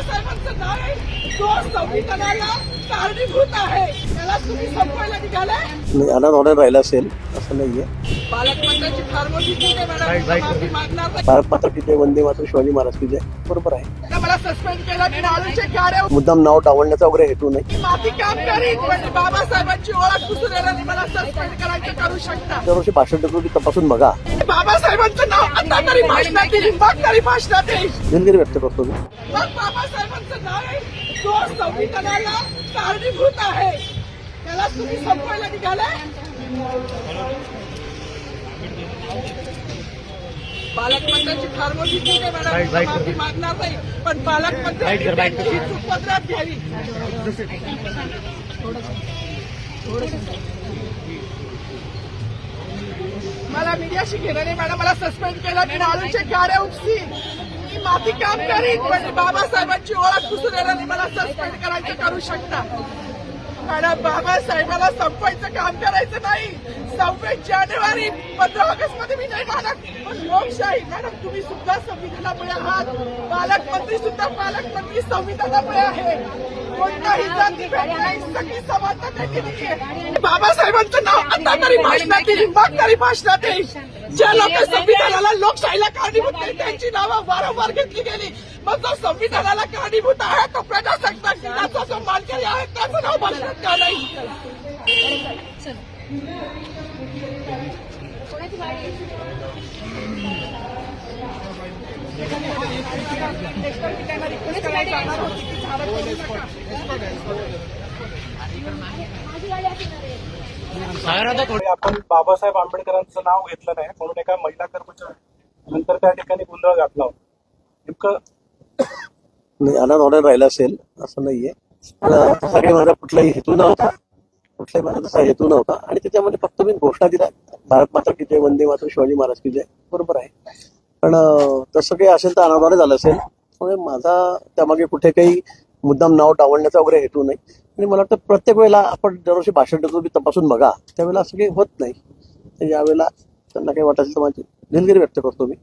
बाबासाहेबांचं नाव आहे. तो संविधानाला कारणीभूत आहे. नाही अनाथ ऑर्डर राहिला असेल असं नाहीये. आहे वंदे मात्र शिवाजी महाराज की जय बरोबर आहे. मुद्दाम नाव डावलण्याचा वगैरे हेतू नाही. दरवर्षी भाषण देतो तपासून बघा. बाबासाहेबांचं नाव आता तरी भाषणात येईल मग तरी भाषणात येईल दिलगिरी व्यक्त करतो मी. बाबासाहेबांचं नाव आहे. तो संविधानाला कारणीभूत आहे. त्याला तुम्ही संपवायला निघाले? पालकमंत्र्यांची फार मोठी चूक आहे मॅडम माफी मागणार नाही. पण पालकमंत्र्यांची चूक पदरात घ्यावी मला मीडियाशी घेणं नाही मॅडम. मला सस्पेंड केलं. मी नाळूचे गाड्या उपसी मी माती काम करीन पण बाबासाहेबांची ओळख पुसून येणार मला सस्पेंड करायचं करू शकता. आणि बाबासाहेबाला संपवायचं काम करायचं नाही. सव्वीस जानेवारी पंधरा ऑगस्टमध्ये मी नाही मानत पण लोकशाही मॅडम तुम्ही सुद्धा संविधानामुळे आहात. पालकमंत्री सुद्धा पालकमंत्री संविधानामुळे आहे. कोणताही जाती नाही. सगळी समानता त्यांनी दिली आहे. बाबासाहेबांचं नाव आता तरी भाषणात येईल मग तरी भाषणात येईल ज्या लोक संविधानाला लोकशाहीला कारणीभूत नाही त्यांची नावं वारंवार घेतली गेली. मग जो संविधानाला कारणीभूत आहे तो प्रजासत्ताक आपण बाबासाहेब आंबेडकरांचं नाव घेतलं नाही म्हणून एका महिला कर्मचारी नंतर त्या ठिकाणी गोंधळ घातला. होता नेमकं नाही अनाथ ऑर्डर राहिला असेल असं नाहीये. पण सगळे माझा कुठलाही हेतू नव्हता. कुठलाही माझा तसा हेतू नव्हता. आणि त्याच्यामध्ये फक्त मी घोषणा दिल्या भारत मात्र की जय वंदे मात्र शिवाजी महाराज की जय. बरोबर आहे. पण तसं काही असेल तर अनाथ झालं असेल. त्यामुळे माझा त्यामागे कुठे काही मुद्दाम नाव डावलण्याचा वगैरे हेतू नाही. आणि मला वाटतं प्रत्येक वेळेला आपण दरवर्षी भाषण देतो तुम्ही तपासून बघा. त्यावेळेला असं काही होत नाही. यावेळेला त्यांना काही वाटत असेल तर माझी दिलगिरी व्यक्त करतो मी.